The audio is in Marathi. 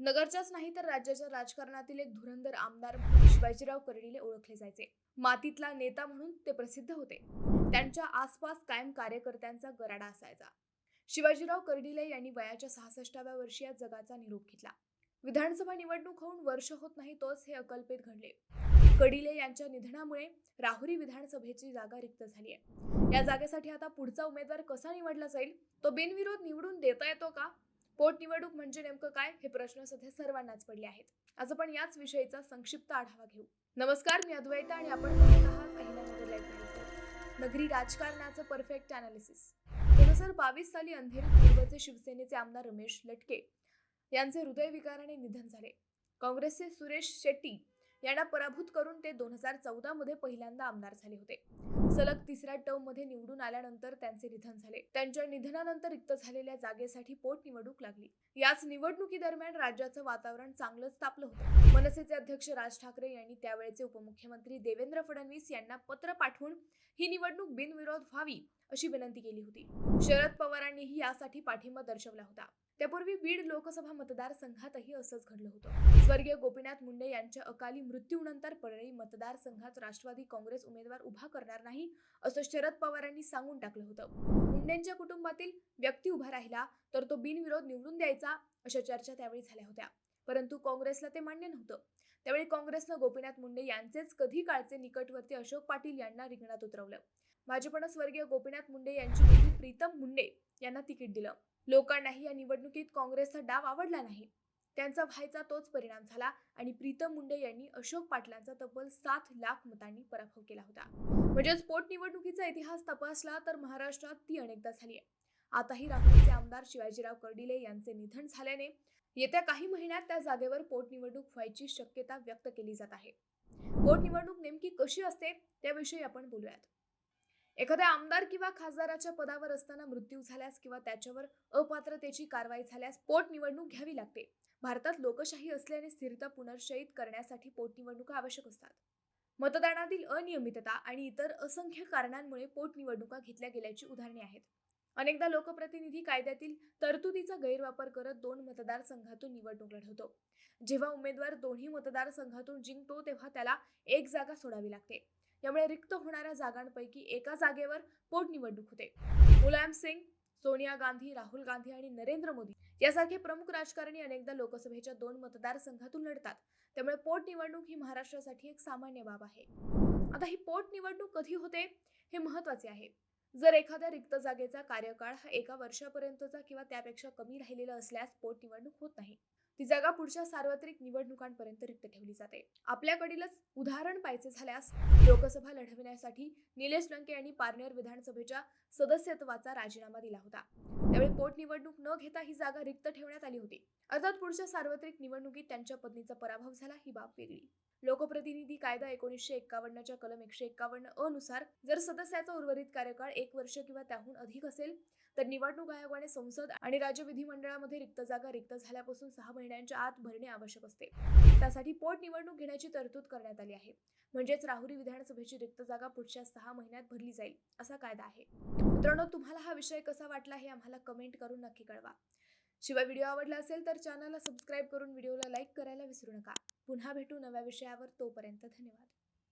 नगरच्याच नाही तर राज्याच्या राजकारणातील एक धुरंधर आमदार म्हणून शिवाजीराव कर्डिले ओळखले जायचे. मातीतला नेता म्हणून ते प्रसिद्ध होते. त्यांच्या आसपास कायम कार्यकर्त्यांचा गराडा असायचा. शिवाजीराव कर्डिले यांनी वयाच्या सहासष्टाव्या वर्षी या जगाचा निरोप घेतला. विधानसभा निवडणूक होऊन वर्ष होत नाही तोच हे अकल्पित घडले. कडिले यांच्या निधनामुळे राहुरी विधानसभेची जागा रिक्त झाली आहे या जागेसाठी आता पुढचा उमेदवार कसा निवडला जाईल? तो बिनविरोध निवडून देता येतो का? पोटनिवडणूक म्हणजे नेमकं काय? हे प्रश्न सध्या सर्वांनाच पडले आहेत. आज आपण याच विषयीचा संक्षिप्त आढावा घेऊ. नमस्कार मी अद्वैता आणि आपण नगरी राजकारणाचं परफेक्ट अनालिसिस दोन हजार बावीस साली अंधेरी पूर्वचे शिवसेनेचे आमदार रमेश लटके यांचे हृदयविकाराने निधन झाले. काँग्रेसचे सुरेश शेट्टी यांना पराभूत करून ते दोन हजार चौदामध्ये पहिल्यांदा आमदार झाले होते. सलग तिसऱ्या टर्ममध्ये निवडून आल्यानंतर त्यांचे निधन झाले. त्यांच्या निधनानंतर रिक्त झालेल्या जागेसाठी पोटनिवडणूक लागली. याच निवडणुकीदरम्यान राज्याचं वातावरण चांगलंच तापलं होतं. मनसेचे अध्यक्ष राज ठाकरे यांनी त्यावेळेचे उपमुख्यमंत्री देवेंद्र फडणवीस यांना पत्र पाठवून ही निवडणूक बिनविरोध व्हावी अशी विनंती केली होती. शरद पवारांनीही यासाठी पाठिंबा दर्शवला होता. त्यापूर्वी बीड लोकसभा मतदारसंघातही असंच घडलं होतं. स्वर्गीय गोपीनाथ मुंडे यांच्या अकाली मृत्यूनंतर परळी मतदारसंघात राष्ट्रवादी काँग्रेस उमेदवार उभा करणार नाही असं शरद पवारांनी सांगून टाकलं होतं. मुंडेंच्या कुटुंबातील व्यक्ती उभा राहिला तर तो बिनविरोध निवडून द्यायचा अशा चर्चा त्यावेळी झाल्या होत्या. परंतु काँग्रेसला ते मान्य नव्हतं. त्यावेळी काँग्रेसनं गोपीनाथ मुंडे यांचेच कधी काळचे निकटवर्ती अशोक पाटील यांना रिंगणात उतरवलं. भाजपनं स्वर्गीय गोपीनाथ मुंडे यांची मुलगी प्रीतम मुंडे यांना तिकीट दिलं. लोकांनाही या निवडणुकीत काँग्रेसचा डाव आवडला नाही. त्यांचा व्हायचा तोच परिणाम झाला आणि प्रीतम मुंडे यांनी अशोक पाटलांचा तब्बल सात लाख मतांनी पराभव केला होता. म्हणजेच पोटनिवडणुकीचा इतिहास तपासला तर महाराष्ट्रात ती अनेकदा झाली आहे. आताही राहुरीचे आमदार शिवाजीराव कर्डिले यांचे निधन झाल्याने येत्या काही महिन्यात त्या जागेवर पोटनिवडणूक व्हायची शक्यता व्यक्त केली जात आहे. पोटनिवडणूक नेमकी कशी असते त्याविषयी आपण बोलूयात. एखाद्या आमदार किंवा खासदाराच्या पदावर असताना मृत्यू झाल्यास किंवा त्याच्यावर अपात्रतेची कारवाई झाल्यास पोटनिवडणूक घ्यावी लागते. भारतात लोकशाही असल्याने स्थिरता पुनर्शयित करण्यासाठी पोटनिवडणुका आवश्यक असतात. मतदानातील अनियमितता आणि इतर असंख्य कारणांमुळे पोटनिवडणुका घेतल्या गेल्याची उदाहरणे आहेत. अनेकदा लोकप्रतिनिधी कायद्यातील तरतुदीचा गैरवापर करत दोन मतदारसंघातून निवडणूक लढवतो. जेव्हा उमेदवार दोन्ही मतदारसंघातून जिंकतो तेव्हा त्याला एक जागा सोडावी लागते. यामुळे रिक्त होणाऱ्या जागांपैकी एका जागेवर पोटनिवडणूक होते. मुलायम सिंग सोनिया गांधी राहुल गांधी आणि नरेंद्र मोदी यासारखे प्रमुख राजकारणी अनेकदा लोकसभेच्या दोन मतदारसंघातून लढतात. त्यामुळे पोटनिवडणूक ही महाराष्ट्रासाठी एक सामान्य बाब आहे. आता ही पोटनिवडणूक कधी होते हे महत्त्वाचे आहे. जर एखाद्या रिक्त जागेचा कार्यकाळ हा एका वर्षापर्यंतचा किंवा त्यापेक्षा कमी राहिलेला असल्यास पोटनिवडणूक होत नाही. ती जागा पुढच्या सार्वत्रिक निवडणुकांपर्यंत रिक्त ठेवली जाते. आपल्याकडीलच उदाहरण पाहायचे झाल्यास लोकसभा लढविण्यासाठी निलेश लंके यांनी पारनेर विधानसभेच्या सदस्यत्वाचा राजीनामा दिला होता. त्यावेळी पोटनिवडणूक न घेता ही जागा रिक्त ठेवण्यात आली होती. अर्थात पुढच्या सार्वत्रिक निवडणुकीत त्यांच्या पत्नीचा पराभव झाला ही बाब वेगळी. लोकप्रतिनिधी कायदा एकोणीसशे एक्कावन्नच्या कलम एकशे एक्कावन्न अनुसार नुसार जर सदस्याचा उर्वरित कार्यकाळ एक वर्ष किंवा त्याहून अधिक असेल तर निवडणूक आयोगाने संसद आणि राज्य विधिमंडळामध्ये रिक्त जागा रिक्त झाल्यापासून सहा महिन्यांच्या आत भरणे आवश्यक असते. त्यासाठी पोटनिवडणूक घेण्याची तरतूद करण्यात आली आहे. म्हणजेच राहुरी विधानसभेची रिक्त जागा पुढच्या सहा महिन्यात भरली जाईल असा कायदा आहे. मित्रांनो तुम्हाला हा विषय कसा वाटला हे आम्हाला कमेंट करून नक्की कळवा. शिवाय व्हिडिओ आवडला असेल तर चॅनलला सबस्क्राईब करून व्हिडिओला लाईक करायला विसरू नका. पुन्हा भेटू नव्या विषयावर तोपर्यंत धन्यवाद.